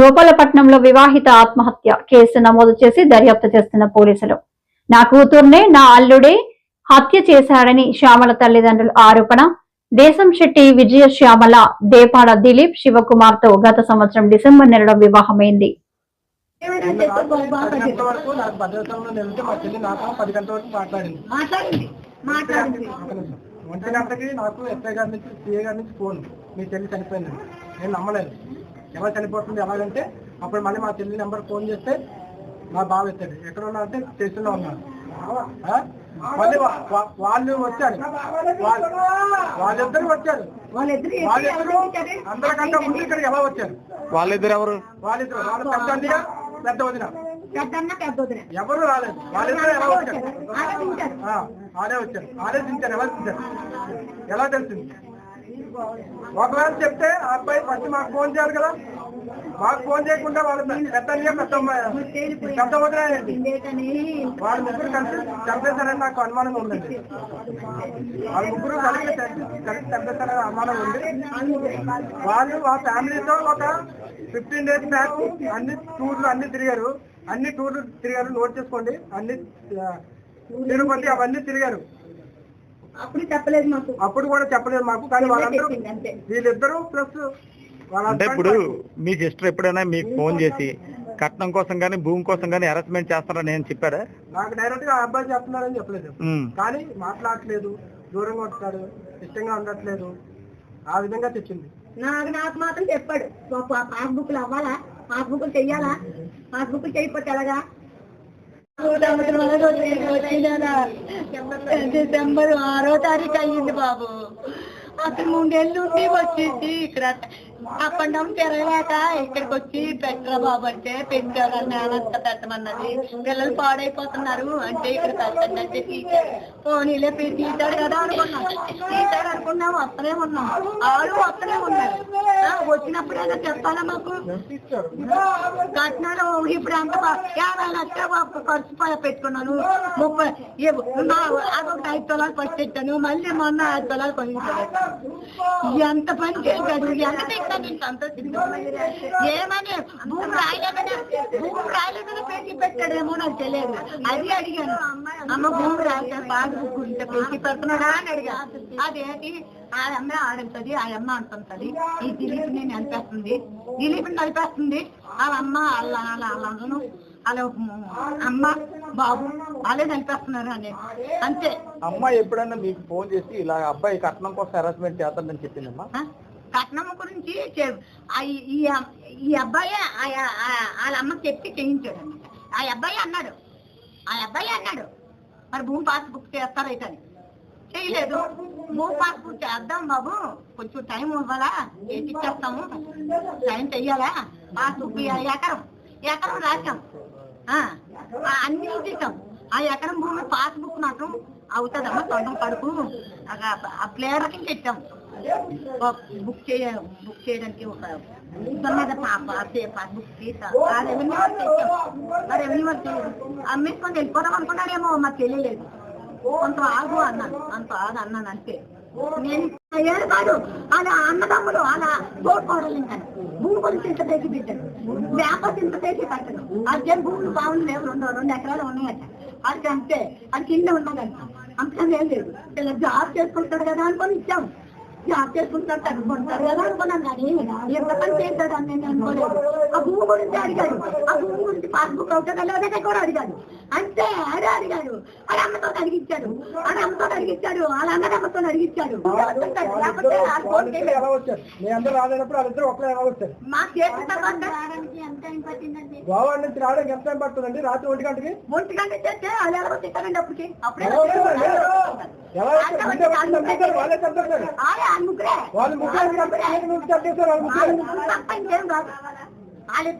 గోపాలపట్నంలో వివాహిత ఆత్మహత్య కేసు నమోదు చేసి దర్యాప్తు చేస్తున్న పోలీసులు. నా కూతుర్నే నా అల్లుడే హత్య చేశాడని శ్యామల తల్లిదండ్రుల ఆరోపణ. దేశం శెట్టి విజయ శ్యామల దేపాడ దిలీప్ శివకుమార్తో గత సంవత్సరం డిసెంబర్ నెలలో వివాహమైంది. ఒంటి గంటకి నాకు ఎస్ఐ గారి నుంచి సిఏ గారి నుంచి ఫోన్. మీ చెల్లి చనిపోయింది. నేను నమ్మలేదు. ఎలా చనిపోతుంది ఎలాగంటే అప్పుడు మళ్ళీ మా చెల్లి నెంబర్ ఫోన్ చేస్తే మా బావ ఎత్తాడు ఎక్కడ ఉన్నా అంటే స్టేషన్లో? మళ్ళీ వా- వాళ్ళు వచ్చారు. వాళ్ళిద్దరు వచ్చారు. వాళ్ళిద్దరు వాళ్ళిద్దరు అందరికంటే ముందు ఇక్కడికి ఎలా వచ్చారు? వాళ్ళిద్దరు ఎవరు? వాళ్ళిద్దరు వాళ్ళ పెద్ద పెద్ద వదిన. ఎవరు రాలేదు. వాళ్ళిద్దరు ఎలా వచ్చారు? ఆడే వచ్చారు. ఆలోచించారు ఎలా చూశారు ఎలా తెలిసింది? ఒకవేళ చెప్తే ఆ అబ్బాయి ఫస్ట్ మాకు ఫోన్ చేయాలి కదా. మాకు ఫోన్ చేయకుండా వాళ్ళ పెద్ద పెద్ద అమ్మాయి. పెద్ద వాళ్ళ ముగ్గురు కలిసి చంపేశారని నాకు అనుమానం ఉందండి వాళ్ళ ముగ్గురు కలిసి కలిసి చంపేశారని అనుమానం ఉంది. వాళ్ళు ఆ ఫ్యామిలీతో ఒక ఫిఫ్టీన్ డేస్ బ్యాక్ అన్ని టూర్లు అన్ని తిరిగారు. అన్ని టూర్లు తిరిగారు. నోట్ చేసుకోండి. అన్ని తిరుపతి అవన్నీ తిరిగారు. అప్పుడు చెప్పలేదు మాకు. అప్పుడు కూడా చెప్పలేదు మాకు కానీ వాళ్ళందరూ వీళ్ళిద్దరూ ప్లస్ వాళ్ళ అంటే ఇప్పుడు. మీ సిస్టర్ ఎప్పుడైనా మీకు ఫోన్ చేసి కట్నం కోసం కానీ భూమి కోసం కానీ హెరాస్మెంట్ చేస్తారని నేను చెప్పారా? నాకు డైరెక్ట్గా అబ్బాయి చెప్తున్నారని చెప్పలేదు. కానీ మాట్లాడట్లేదు దూరంగా ఉంటాడు ఇష్టంగా ఉండట్లేదు. ఆ విధంగా తెచ్చింది నాకు నాకు మాత్రం చెప్పాడు. పాస్బుక్లు అవ్వాలా? పాస్బుక్లు చెయ్యాలా? పాస్బుక్లు చేయకపోతే ఎలాగా డిసెంబర్ ఆరో తారీఖు అయ్యింది బాబు అసలు మూడేళ్ళు ఉండి వచ్చింది ఇక్కడ అప్ అండ్ డౌన్ తిరగలేక ఇక్కడికి వచ్చి పెట్టరా బాబు అంటే పెట్టారు నేనంత పెట్టమన్నది. పిల్లలు పాడైపోతున్నారు. అంటే ఇక్కడ పెట్టండి అంటే తీశారు పోనీలే పె- తీశాడు కదా అనుకున్నాం. తీశాడు అనుకున్నాం వస్తూనే ఉన్నాం. ఆడు వస్తూనే ఉన్నారు. వచ్చినప్పుడు వచ్చినప్పుడైనా చెప్పాలా మాకు? ఇచ్చారు కట్నాలు ఇప్పుడు అంత యాభై లక్షలు ఖర్చు పెట్టుకున్నాను. ముప్పై అదొక ఐదు తొలాలు ఫస్ట్ మళ్ళీ మొన్న ఐదు తొలాలు కొనిస్తాను ఎంత పని చేశాడు ఎంత తింటాను ఇంత సంతోషించాను ఏమని? భూమి రాయలేదని భూమి రాయలేదని పెట్టి పెట్టాడేమో నాకు తెలియదు. అది అడిగాను. అమ్మ భూమి రాయలేదు బాగా గురించి పెట్టి పెడుతున్నాడా అని అడిగా. అదేంటి? ఆ అమ్మ ఆడుతుంది ఆ అమ్మ అంటుంది ఈ దిలీప్ నేను అనిపిస్తుంది దిలీప్ నడిపేస్తుంది వాళ్ళ అమ్మ వాళ్ళ వాళ్ళ వాళ్ళను వాళ్ళ అమ్మ బాబు వాళ్ళే నడిపేస్తున్నారు అని. అంతే. అమ్మాయి ఎప్పుడైనా మీకు ఫోన్ చేసి ఇలా అబ్బాయి కట్నం కోసం హెరాస్మెంట్ చేస్తారని చెప్పిందమ్మా? ఆ? కట్నం గురించి ఈ- అబ్బాయి వాళ్ళ అమ్మ చెప్పి చేయించాడు ఆ అబ్బాయి అన్నాడు. ఆ అబ్బాయి అన్నాడు. మరి భూమి పాస్ బుక్ చేస్తారైతే అని చేయలేదు. భూమి పాస్ బుక్ చేద్దాం బాబు. కొంచెం టైం ఇవ్వాలా? ఏంటి ఇచ్చేస్తాము? టైం చెయ్యాలా? పాస్ బుక్ ఎకరం ఎకరం రాసాం ఆ, అన్ని ఇచ్చేసాం ఆ ఎకరం భూమి పాస్ బుక్ మాత్రం అవుతుందమ్మా తొండం కడుపు ఆ ప్లేయర్లకి పెట్టాం బుక్ చేయ బుక్ చేయడానికి ఒక దాని మీద పాస్ బుక్ తీసా ఆ రెవెన్యూ వాళ్ళు తెచ్చాం ఆ రెవెన్యూ వాళ్ళు చేయలేదు అమ్మేసుకొని వెళ్ళిపోదాం అనుకున్నాడేమో మాకు తెలియలేదు కొంత ఆగు అన్నాను అంత ఆగు అన్నాను అంతే నేను అయ్యారు కాదు అలా అన్నదమ్ములు అలా తోడుకోవడం ఇంకా భూమి గురించి ఇంత తెచ్చి పెట్టాను వ్యాపారం ఇంత తెచ్చి కట్టను అర్జెంట్ భూములు బాగుంది లేవు రెండు రెండు ఎకరాలు ఉన్నాయట అది అంతే అది కింద ఉన్నదంట అంతకన్నా ఏం లేదు ఇలా జాబ్ చేసుకుంటాడు కదా అనుకొని ఇచ్చాం జాబ్ చేసుకుంటాడు తగ్గుకుంటాడు కదా అనుకున్నాను కానీ ఎంత పని చేస్తాడు అని నేను అనుకోలేదు. ఆ భూమి గురించి అడిగాడు. ఆ భూమి గురించి పాస్బుక్ అవుతుందా కూడా అడిగాడు. అంతే అదే అడిగాడు. వాళ్ళ అమ్మతో అడిగించాడు వాళ్ళ అమ్మతో అడిగించాడు. అడిగించాడు ఫోన్ చేయలేదు. ఎలా వచ్చారు? మీ చేసిన తర్వాత ఎంత టైం పట్టిందండి? గోవా నుంచి రావడానికి ఎంత టైం పడుతుందండి? రాత్రి ఒంటి గంటకి? ఒంటి గంట చేస్తే అది ఎలా తిట్టారండి అప్పటికి? అప్పుడే ఎలా వచ్చారు? ఎలా వచ్చారు? ముందే వచ్చి చంపేశారు, వాళ్ళే